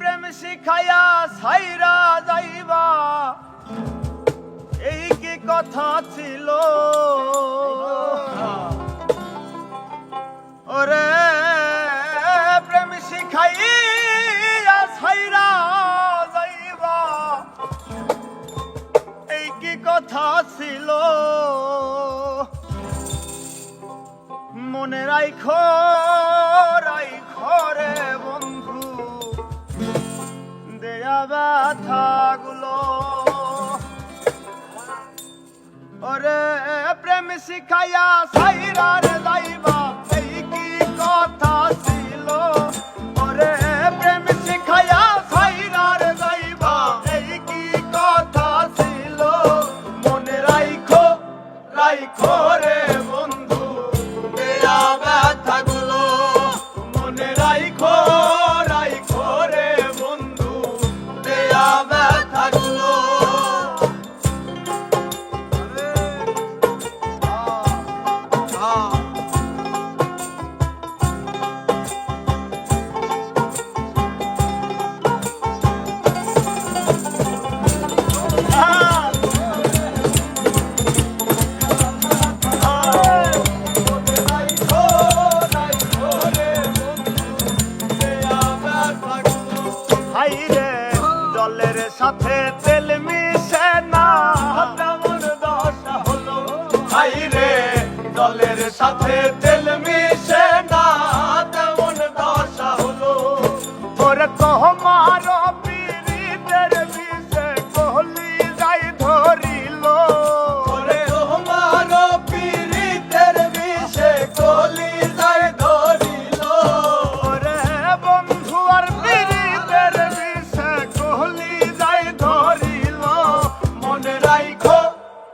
প্রেম শিখাইয়া সাইরা যাইবা। এই কি কথা ছিল? ওরে, প্রেম শিখাইয়া সাইরা যাইবা। এই কি কথা ছিল? মনে রাখো ব্যথাগুলো ওরে, প্রেম শিখাইয়া সাইরার যাইবা, এই কি কথা ছিল? ওরে, প্রেম শিখাইয়া সাইরার যাইবা, এই কি কথা ছিল? মনে রাইখো রাইখো রে। Let me.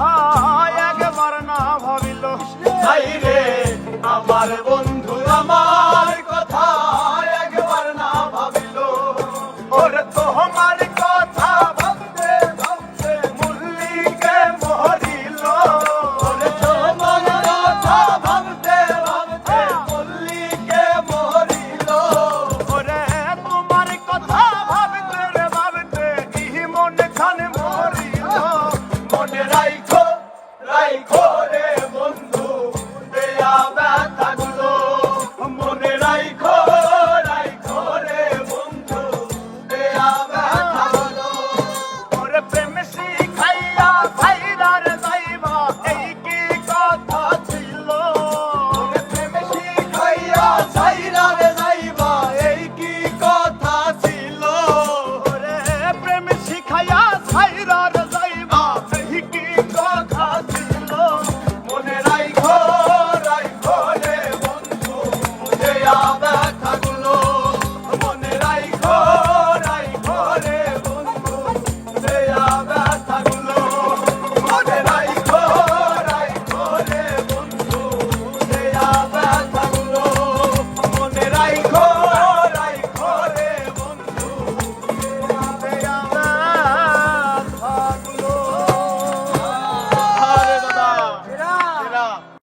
Ah! রাইখো